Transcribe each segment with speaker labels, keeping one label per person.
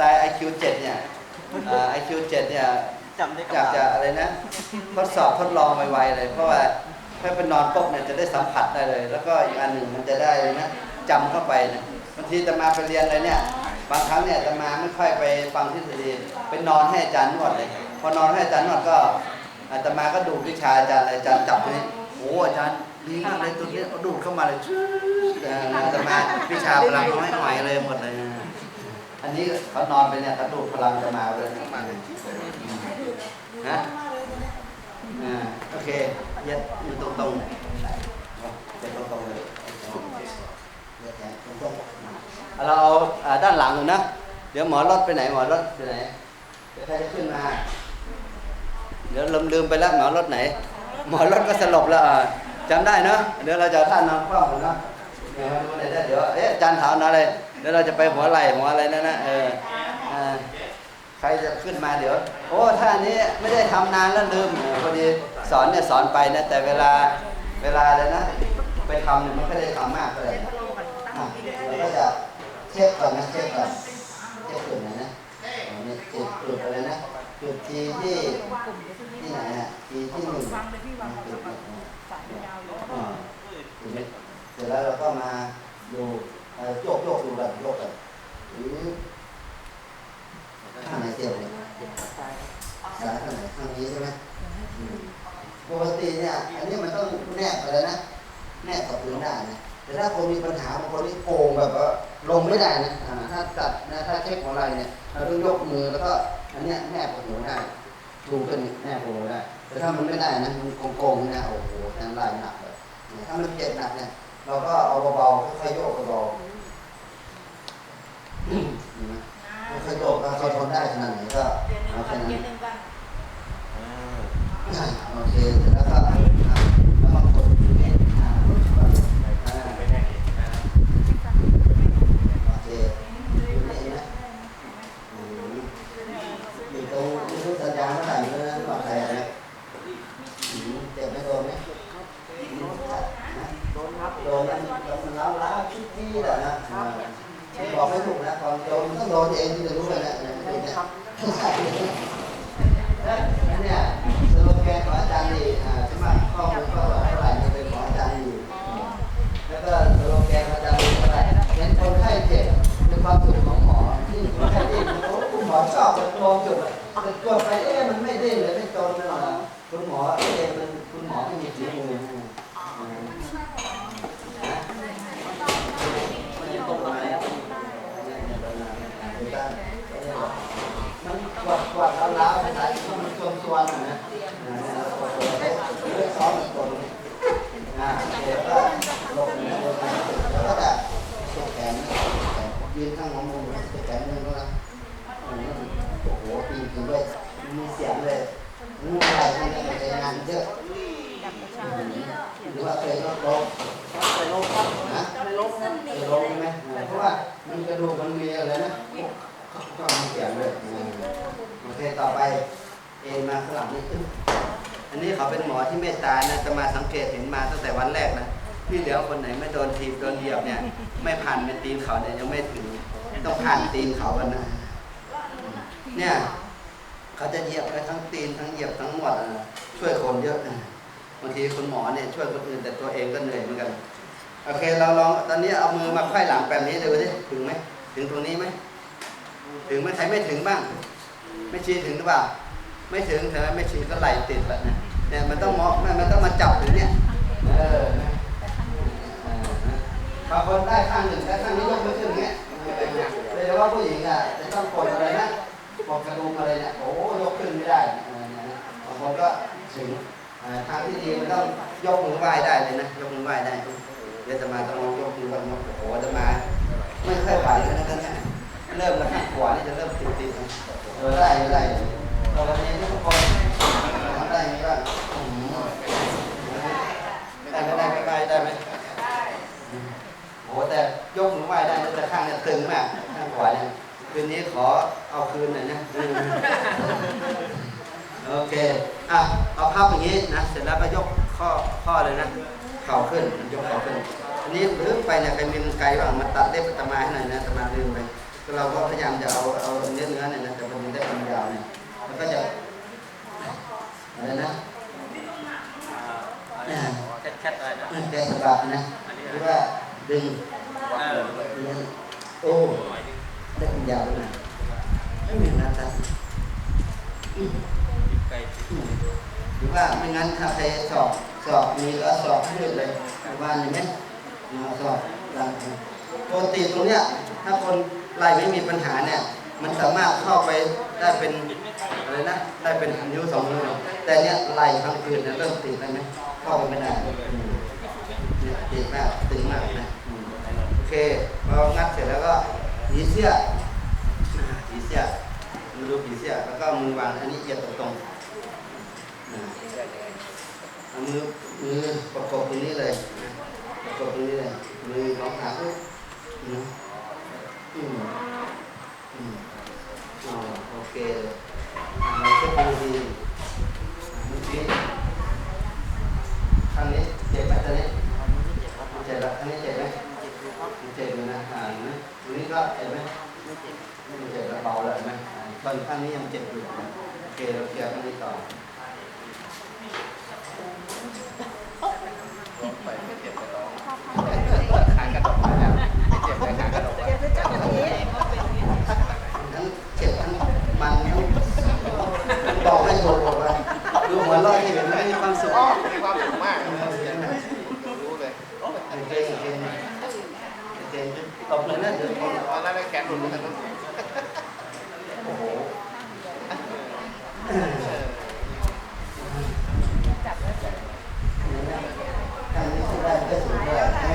Speaker 1: ตล์ IQ7 เนี่ยเอ่อ IQ7 เนี่ย
Speaker 2: จำได้
Speaker 1: อยากจะอะไรนะทดสอบทดลองไวๆเลย เพราะว่าถ้าเป็นนอนปุ๊บเนี่ยจะได้สัมผัสได้เลย แล้วก็อีกอันหนึ่งมันจะได้เลยนะจำเข้าไปนะบางทีจะมาไปเรียนอะไรเนี่ยบางครั้งเนี่ยจะมาไม่ค่อยไปฟังทฤษฎีไปนอนให้อาจารย์นวดเลย พอนอนให้อาจารย์นวดก็อาตมาก็ดูวิชาอาจารย์เลยอาจารย์จับตรงนี้โอ้อาจารย์ดีมากเลยตัวนี้เอาดูดเข้ามาเลยชื้อเอ่ออาตมาวิชาพลังน้อยหน่อยเลยหมดเลย อันนี้เขานอนไปเนี่ยเขาดูพลังอาตมาเลยมาเลยฮะอ่าโอเคย็ดอยู่ตรงตรงเย็ดตรงตรงเลยเย็ดแขนตรงๆเอาเราเอาด้านหลังดูนะ เดี๋ยวหมอรถไปไหนหมอรถไปไหนเดี๋ยวใครจะขึ้นมา เดี๋ยวลืมลืมไปแล้วหมอรถไหน หมอรถก็สลบแล้วอ่าจำได้เนอะเดี๋ยวเราจะท่านนอนคว่ำกันเนาะ เดี๋ยวมาน่อยนเดี๋ยวเอ๊ะอาจารย์ถามอะไรเดี๋ยวเราจะไปหัวไหล่หัวอะไรนั่นนะเออใครจะขึ้นมาเดี๋ยว โอ้ท่านี้ไม่ได้ทำนานแล้วลืมพอดีสอนเนี่ยสอนไปนะแต่เวลาเวลาเลยนะ ไปทำเนี่ยมันไม่ได้ทำมากเลยเราก็จะเช็คก่อนนะเช็คก่อนเช็คจุดไหนนะนี่จุดจุดอะไรนะจุดทีที่ที่ไหนฮะทีที่หนึ่งจุดจุดนี้เสร็จ แล้วเราก็มาดูโยกโยกดูกันโยกกันหรือข้างไหนเสียบเนี่ยซ้ายข้างไหนข้างนี้ใช่ไหมปกติเนี่ย อันนี้มันต้องแนบไปเลยนะ แนบกับพื้นได้นะแต่ถ้าคนมีปัญหาบางคนที่โกงแบบว่าลงไม่ได้นะถ้าตัดนะถ้าเช็คของอะไรเนี่ยเราต้องยกมือแล้วก็อันเนี้ยแนบกับหัวได้ถูกขึ้นแนบกับหัวได้ แต่ถ้ามันไม่ได้นะมันโกงๆนะโอ้โหแทงลายหนักเลยเนี่ยถ้ามันเจ็บหนักเนี่ย เราก็เอาเบาๆค่อยๆโยกเบาๆอืมเห็นไหมค่อยๆโยกแล้วเขาทนได้ขนาดไหนก็
Speaker 3: เดือนหนึ่ง
Speaker 1: เอา
Speaker 3: วั
Speaker 1: แค่
Speaker 3: น
Speaker 1: นั้น
Speaker 3: เดือนหนึ่งวัน
Speaker 1: อ่าโอเคเสร็จแล้วก็อ่าแล้วก็กดตรงนี้อ่าอ่าโอเคอยู่นี่นะอืมอยู่ตรงนี่ทุกสัญญาณเมื่อไหร่เมื่อนั้นปลอดภัยนะอืมเจ็บไหมโดนไหมอืมนะ
Speaker 2: โดนครับ
Speaker 1: โดนมันโดนมันล้าวล้าวชิดที่แหละนะอ่าบอกไม่ถูกนะความโดนมันต้องโดนเองที่จะรู้เลยนะเนี่ยไม่ใช่ไม่ใช่ เนี่ยสโลแกนของอาจารย์นี่อ่าสมัครข้อมูลข้อเท่าไหร่เนี่ยเป็นของอาจารย์อยู่ แล้วก็สโลแกนอาจารย์นี่เท่าไหร่เห็นคนไข้เจ็บเป็นความสุขของหมอที่คนไข้ดิ้นโอ้คุณหมอชอบเลยมองจุดแต่กดไปเอ๊ะมันไม่เดิ้นเลยไม่จนเลยหรอคุณหมอเอ๊ะมันคุณหมอไม่มีฝีมืออืมนะมันตรงไหน มันกวาดกวาดล้าวๆไหนมันชวนชวนๆนะอ่าเรื่องซ้อมมันตรงนี้อ่าเดี๋ยวก็ลงแล้วก็จะสุกแขนนะแขนยืนข้างหัวมุมนะสุกแขนนึงก็นะอืมโอ้โหปีนขึ้นด้วยมีเสียงเลยงูอะไรที่นี่มันงานเยอะหรือว่าเคยลดลง
Speaker 2: ไปลงครับ
Speaker 1: นะ
Speaker 2: ไปลงครับ
Speaker 1: เคยลงไหมเพราะว่ามันกระดูกมันมีอะไรนะก็มีเสียงเลย คต่อไปเอ็นมาข้างหลังนี่ขึ้นอันนี้เขาเป็นหมอที่เมตตานะจะมาสังเกตเห็นมาตั้งแต่วันแรกนะพี่เหลียวคนไหนไม่โดนทีบโดนเหยียบเนี่ย ไม่ผ่านเป็นตีนเขาเนี่ยยังไม่ถึงต้องผ่านตีนเขากันนะเนี่ยเขาจะเหยียบไปทั้งตีนทั้งเหยียบทั้งหมดอะช่วยคนเยอะบางทีคุณหมอเนี่ยช่วยคนอื่นแต่ตัวเองก็เหนื่อยเหมือนกันโอเคเราลองตอนนี้เอามือมาไขว้หลังแบบนี้ดูสิถึงไหมถึงตรงนี้ไหมถึงไหมใครไม่ถึงบ้าง ไม่ชี้ถึงหรือเปล่า ไม่ถึงแต่ไม่ชี้ก็ไหลติดแบบนี้เนี่ยมันต้องมองมันมันต้องมาจับ ขอเอาคืนหน่อยนะอืมโอเค อะ เอาพับอย่างนี้นะ เสร็จแล้วก็ยกข้อข้อเลยนะ เข่าขึ้น ยกเข่าขึ้นวันนี้ลืมไปเนี่ยใครมีกรรไกรบ้างมาตัดเล็บอาตมาให้หน่อยนะอาตมาลืมไปก็เราก็พยายามจะเอาเอาเนื้อเนื้อเนี่ยนะแต่มันได้ความยาวเนี่ยแล้วก็จะอะไรนะ
Speaker 2: แคทแคทอะไรนะ
Speaker 1: มันแกะสลักนะหรือว่าดึง
Speaker 2: เออ
Speaker 1: ดึงโอ้ได้ความยาวด้วยนะไม่มีห น้าตาอืม
Speaker 2: ไก่
Speaker 1: หรือว่าไม่งั้นถ้าใครสอบสอบมีก็สอบยืดเลยบ้านอย่างนี้มาสอบดังปกติตรงเนี้ยถ้าคนไหลไม่มีปัญหาเนี่ย มันสามารถเข้าไปได้เป็นอะไรนะได้เป็นนิ้วสองนิ้วแต่เนี้ยไหลทั้งคืนเนี่ยเริ่มติดได้ไหมเข้าไปไม่ได้อืมเนี่ยติดมากตึงมากนะโอเคพองัดเสร็จแล้วก็ผีเสื้อ ดูผีเสื้อแล้วก็มือวางอันนี้เหยียดตรงๆนะเอามือมือประกบตรงนี้เลยนะประกบตรงนี้เลยมือสองขาปุ๊บนะอืมอืมอ๋อโอเคเลยอะเราเช็คดูดีเมื่อกี้ข้างนี้เจ็บไหมตอนนี้เจ็บแล้วข้างนี้เจ็บไหมไม่เจ็บอยู่นะอ่านไหมตรงนี้ก็ อ่าตอนข้างนี้ยังเจ็บอยู่นะโอเคเราเคลียร์ข้างนี้ต่อทั้งเจ็บทั้งมันทั้งบอกให้โดดบอกว่าดูหัวเร้อยที่เห็นไม่มีความสุข
Speaker 3: มีความสุขมาก
Speaker 1: เออเห็นไหม
Speaker 3: รู้เลย
Speaker 1: เก่งเก่งเก่งตบเลยนะเดี๋ยวผม
Speaker 3: ตอนนั้นได้แขนหลุดเหมือนกันนะ
Speaker 1: โอ้โหทางนี้สู้ได้ก็สูงด้วยใช่ไหม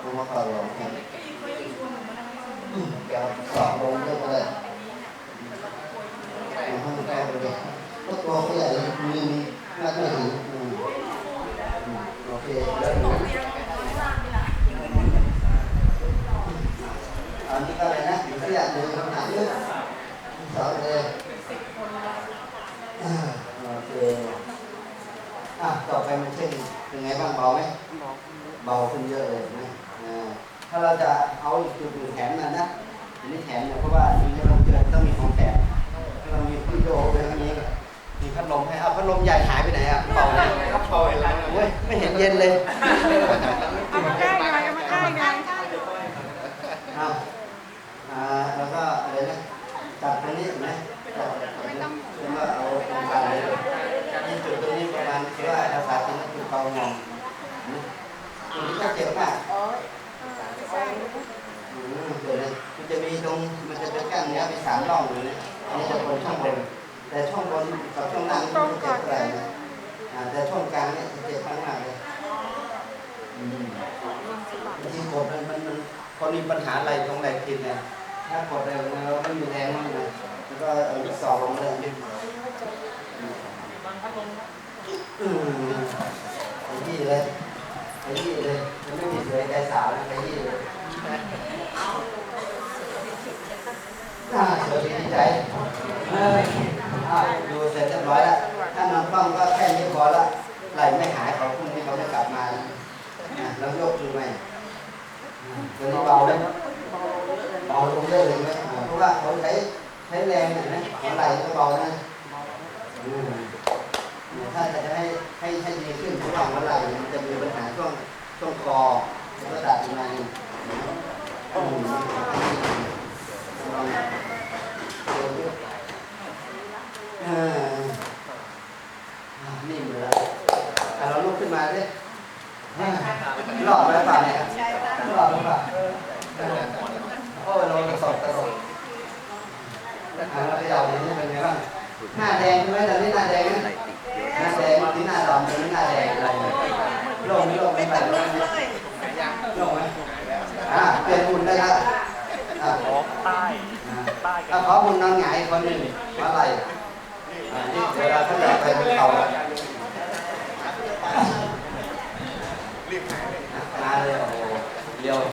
Speaker 1: ผมว่าเขาลองกันเดี๋ยวสอบลงเรื่องอะไร ห้องแก้ไปเลยก็ตัวเขาใหญ่มีมีน่าจะถึงอืมอืมโอเคแล้วหนูอันนี้ก็อะไรนะอยู่ที่อยากดูคำถามเรื่องสอนเลยอ่าโอเคอะต่อไปมันเช่นเป็นไงบ้างเบาไหมเบาขึ้นเยอะเลยนะอ่าถ้าเราจะเอาอีกจุดหนึ่งแถมนั่นนะอันนี้แถมเนี่ยเพราะว่าอันนี้เราเจอต้องมีของแถม เรามีพี่โยไปทางนี้มีพัดลมให้เอาพัดลมใหญ่หายไปไหนอะเป่าเลย
Speaker 3: ครับเป่าเห็นแล้ว
Speaker 1: เว้ยไม่เห็นเย็นเลย
Speaker 4: เอามาใกล้หน่อยเอามาใกล้หน่อย
Speaker 1: เอาอ่าแล้วก็อะไรนะจับตรงนี้เห็นไหมจับไม่ต้องแล้วก็เอาตรงกลางเลยนี่จุดตรงนี้ประมาณคือว่าภาษาจีนก็คือเป่างงตรงนี้ก็เจ็บมากอืมเดี๋ยวนะมันจะมีตรงมันจะเป็นกล้ามเนื้อมีสามร่องอยู่นะอันนี้จะบนช่องบนแต่ช่องบนกับช่องล่างม่เจ็บเท่าไรนะแต่ช่องกลางเนี่ยจะเจ็บมากๆเลยอืม บางทีกดมันมัน มันพอมีปัญหาอะไรตรงไหนผิดเนี่ยถ้ากดอะไรเราไม่มีแรงมากนะแล้วก็เอาลูกศอกลงเลยนี่อืมขยี้เลยขยี้เลยมันไม่มีเสือใจสาวนะขยี้เลยอ่าเสือดีใจเอออ่าดูเสร็จเรียบร้อยแล้วถ้านอนคว่ำก็แค่นี้พอละไหลไม่หายเขาพรุ่งนี้เขาไม่กลับมานะอะแล้วยกมือใหม่ ตัวนี้เบาเลยเบาลงได้เลยไหมอ่า เพราเขาใช้ใช้แรงเห็นไหมหัวไหล่ก็เบานะถ้าจะให้ให้ให้ดีขึ้นระหว่างหัวไหล่มันจะมีปัญหาช่วงช่วงคอแล้วก็ดัดยังไงอืมานิ่มเลยละอ่เราลุกขึ้นมาดิอ่ารอดไหมเปล่าเนี่ยรอดหรือเปล่าโอ้ยเราจะสอบตลกอ่าเราไปเอาอย่างนี้เป็นไงบ้าง หน้าแดงใช่ไหมตอนนี้หน้าแดงนะหน้าแดงตอนนี้หน้าดำตอนนี้หน้าแดงอะไรเนี่ยลงไม่ลงไม่ไปลงไหมลงไหมอ่าเปลี่ยนหุ่นได้แล้วอ่า
Speaker 2: ใต้ใต้
Speaker 1: ขอหุ่นนอนหงายคนหนึ่งขออะไรนี่เวลาเขาอยากไปเป็นเขา